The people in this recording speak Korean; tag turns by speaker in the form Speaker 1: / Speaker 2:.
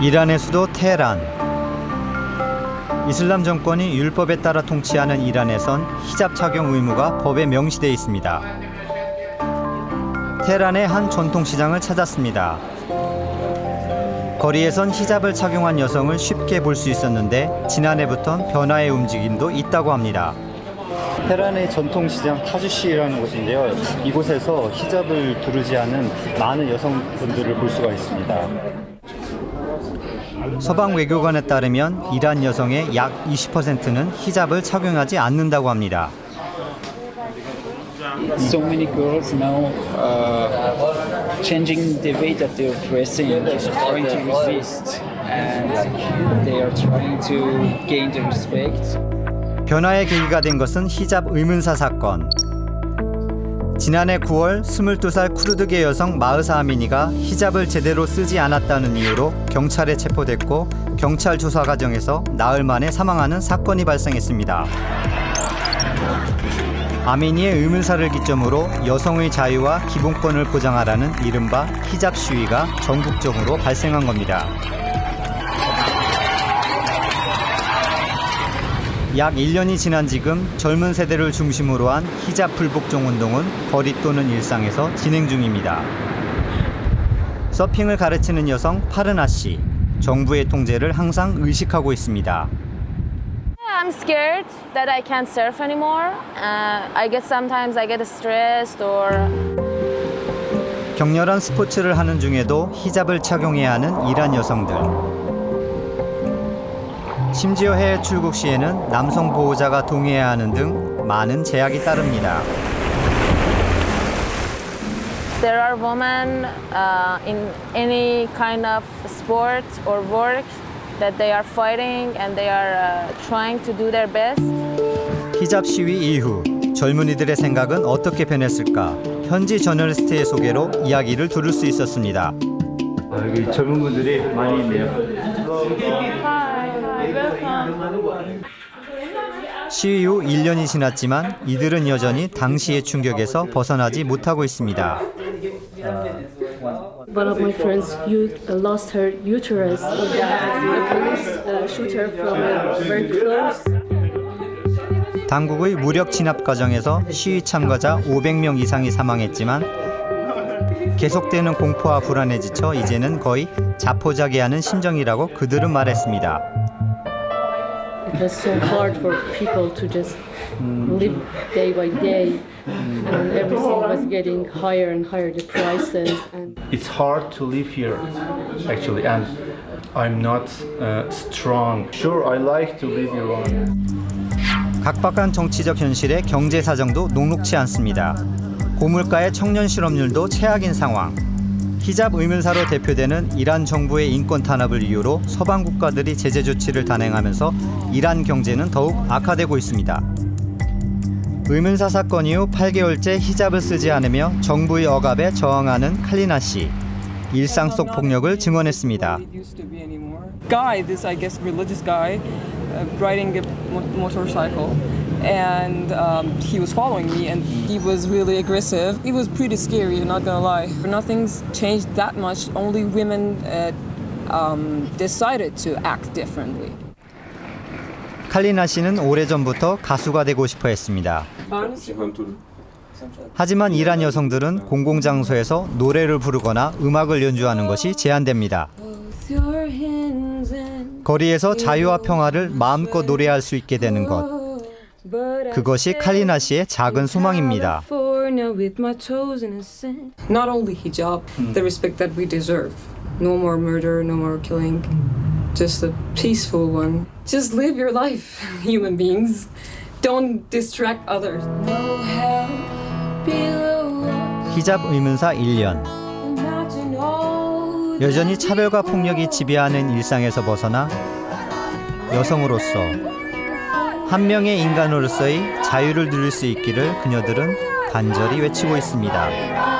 Speaker 1: 이란의 수도 테헤란. 이슬람 정권이 율법에 따라 통치하는 이란에선 히잡 착용 의무가 법에 명시돼 있습니다. 테헤란의 한 전통 시장을 찾았습니다. 거리에선 히잡을 착용한 여성을 쉽게 볼 수 있었는데 지난해부턴 변화의 움직임도 있다고 합니다. 테란의 전통시장 타주시라는 곳인데요. 이곳에서 히잡을 두르지 않은 많은 여성분들을 볼 수가 있습니다. 서방 외교관에 따르면 이란 여성의 약 20%는 히잡을 착용하지 않는다고 합니다.
Speaker 2: so many girls now uh, changing the way that they're dressing, trying to resist, and they are trying to gain the respect.
Speaker 1: 변화의 계기가 된 것은 히잡 의문사 사건. 지난해 9월 22살 쿠르드계 여성 마흐사 아미니가 히잡을 제대로 쓰지 않았다는 이유로 경찰에 체포됐고 경찰 조사 과정에서 나흘 만에 사망하는 사건이 발생했습니다. 아미니의 의문사를 기점으로 여성의 자유와 기본권을 보장하라는 이른바 히잡 시위가 전국적으로 발생한 겁니다. 약 1년이 지난 지금 젊은 세대를 중심으로 한 히잡 불복종 운동은 거리 또는 일상에서 진행 중입니다. 서핑을 가르치는 여성 파르나 씨. 정부의 통제를 항상 의식하고 있습니다.
Speaker 3: I'm scared that I can't surf anymore. Uh, I get sometimes I get stressed or
Speaker 1: 격렬한 스포츠를 하는 중에도 히잡을 착용해야 하는 이란 여성들. 심지어 해외 출국 시에는 남성 보호자가 동의해야 하는 등 많은 제약이 따릅니다.
Speaker 3: there are women uh, in any kind of sport or work that they are fighting and they are uh, trying to do their best.
Speaker 1: 히잡 시위 이후 젊은이들의 생각은 어떻게 변했을까? 현지 저널리스트의 소개로 이야기를 들을 수 있었습니다. 여기 젊은 분들이 많이 있네요. 시위 후 1년이 지났지만 이들은 여전히 당시의 충격에서 벗어나지 못하고 있습니다.
Speaker 4: One of my friends lost her uterus. Uh, shoot her from very close.
Speaker 1: 당국의 무력 진압 과정에서 시위 참가자 500명 이상이 사망했지만 계속되는 공포와 불안에 지쳐 이제는 거의 자포자기하는 심정이라고 그들은 말했습니다.
Speaker 4: It was so hard for people to just live day by day, and everything was getting higher and higher. The prices and
Speaker 5: it's hard to live here actually and i'm not uh, strong sure i like to live iran
Speaker 1: 각박한 정치적 현실에 경제 사정도 녹록치 않습니다. 고물가의 청년 실업률도 최악인 상황. 히잡 의문사로 대표되는 이란 정부의 인권 탄압을 이유로 서방 국가들이 제재 조치를 단행하면서 이란 경제는 더욱 악화되고 있습니다. 의문사 사건 이후 8개월째 히잡을 쓰지 않으며 정부의 억압에 저항하는 칼리나 씨. 일상 속 폭력을 증언했습니다.
Speaker 6: Guy, this I guess religious guy, uh, riding a mo- motorcycle, and um, he was following me, and he was really aggressive. It was pretty scary, I'm not gonna lie. Nothing's changed that much. Only women uh, um, decided to act differently.
Speaker 1: 칼리나 씨는 오래전부터 가수가 되고 싶어 했습니다. 하지만 이란 여성들은 공공장소에서 노래를 부르거나 음악을 연주하는 것이 제한됩니다. 거리에서 자유와 평화를 마음껏 노래할 수 있게 되는 것. 그것이 칼리나 씨의 작은 소망입니다.
Speaker 6: Not only hijab, the respect that we deserve. No more murder, no more killing. Just a peaceful one. Just live your life, human beings. Don't distract others.
Speaker 1: 히잡 의문사 1년. 여전히 차별과 폭력이 지배하는 일상에서 벗어나 여성으로서 한 명의 인간으로서의 자유를 누릴 수 있기를 그녀들은 간절히 외치고 있습니다.